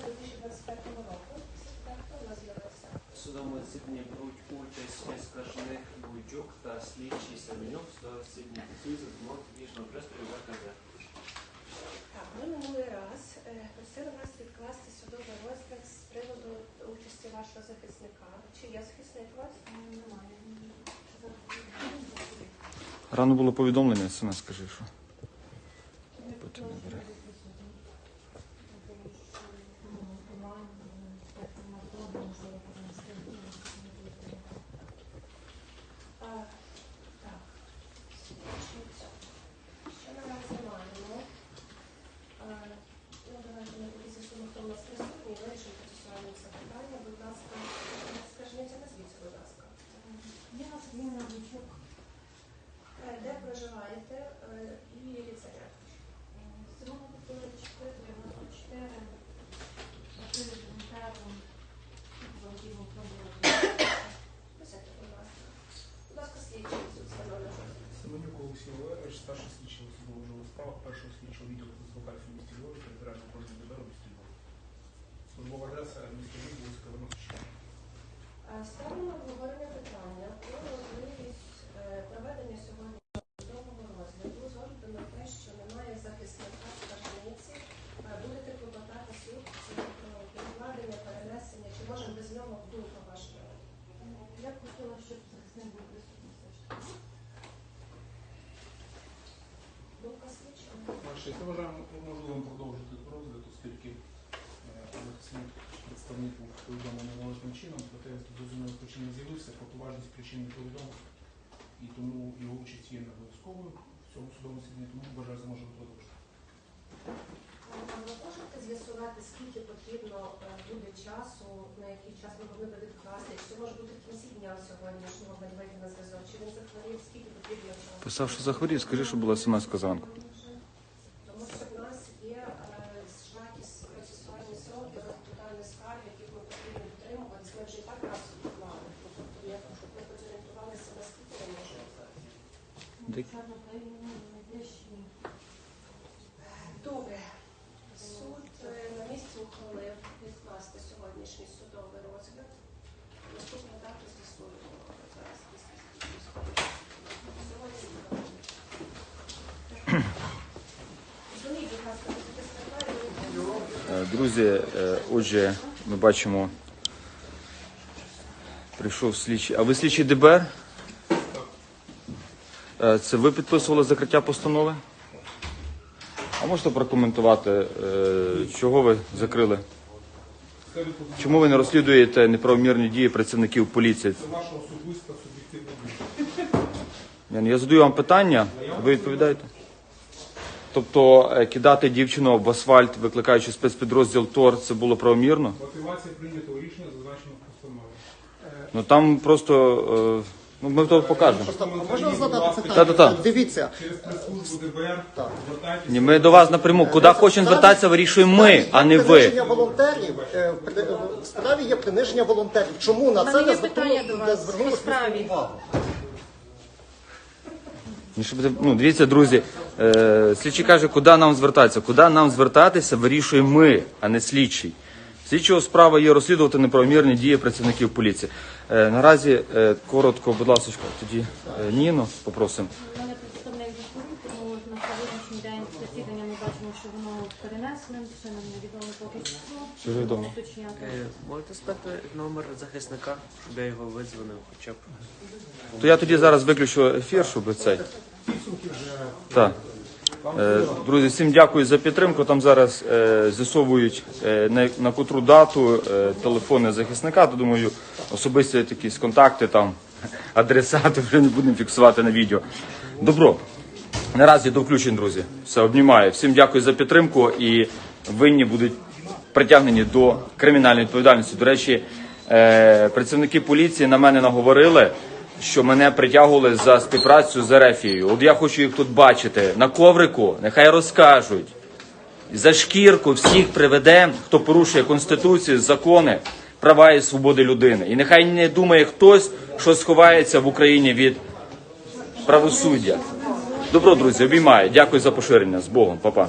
2025 засіданні беруть участь скаржних Буйчук та слідчий Семенюк з засідання за двох публічного пристрою ВКЗ. Так, ми минулий раз е, просили нас відкласти судовий розгляд з приводу участі вашого захисника. Чи є захисник у вас? Немає. Рано було повідомлення, смс, скажи, що. старший слідчий судового справ першого слідчого відділу консультації в місті Львові, територіального окружного ДБР у місті Львові. Службова адреса місто Львів, вулиця Калиновська. Е, Ставимо на обговорення 6. Я вважаю, можливим продовжити розгляд, оскільки е, Олексій представник був повідомлений належним чином, проте зрозуміло причин не з'явився, про поважність причин не повідомив. І тому його участь є не обов'язковою в цьому судовому засіданні, тому вважаю, що можемо продовжити. Можете з'ясувати, скільки потрібно е, буде часу, на який час ми могли відкласти? Чи це може бути в кінці дня сьогоднішнього медведя на зв'язок? Чи він захворів? Скільки потрібно часу? Писав, що захворів, скажи, що була смс-ка. Добре. Суд е, на місці ухвалив відкласти сьогоднішній судовий розгляд. Наступна дата. Е, Друзі, е, отже, ми бачимо, прийшов слідчий. А ви слідчий ДБР? Е, Це ви підписували закриття постанови? А можете прокоментувати, е, чого ви закрили? Чому ви не розслідуєте неправомірні дії працівників поліції? це ваша особиста суб'єктивна. Я задаю вам питання, ви відповідаєте? Тобто е, кидати дівчину в асфальт, викликаючи спецпідрозділ ТОР, це було правомірно? Мотивація прийнятого рішення зазначена в постанові. Ну там просто ну ми то покажемо. Просто можна задати питання? Та-та-та. Дивіться, Через прес-службу ДБР звертайтеся. Ні, ми до вас напряму. Куди хочемо звертатися, вирішуємо ми, а не ви. приниження волонтерів. е, при- В справі є приниження волонтерів. Чому на це мене не є питання до вас не справі. увагу? Ну, щоб, ну, дивіться, друзі, е, слідчий каже, куди нам звертатися. Куди нам звертатися, вирішуємо ми, а не слідчий. Слідчого справа є розслідувати неправомірні дії працівників поліції. Е, наразі е, коротко, будь ласка, тоді е, Ніну попросимо. Мене представник захворів, тому на сьогоднішній день засідання ми бачимо, що воно перенесене, ще нам невідомо поки що. Що відомо? Уточняти. Е, Можете спати номер захисника, щоб я його визвонив хоча б. То я тоді зараз виключу ефір, щоб цей. Так. Е, Друзі, всім дякую за підтримку. Там зараз е, з'ясовують е, на, на котру дату телефони захисника. То думаю, особисті якісь контакти, там адресати вже не будемо фіксувати на відео. Добро. Наразі до включень, друзі. Все обнімаю. Всім дякую за підтримку і винні будуть притягнені до кримінальної відповідальності. До речі, працівники поліції на мене наговорили, що мене притягували за співпрацю з Ерефією. От я хочу їх тут бачити на коврику, нехай розкажуть. За шкірку всіх приведемо, хто порушує конституцію, закони, права і свободи людини. І нехай не думає хтось, що сховається в Україні від правосуддя. Добро, друзі, обіймаю. Дякую за поширення. З Богом, Па-па.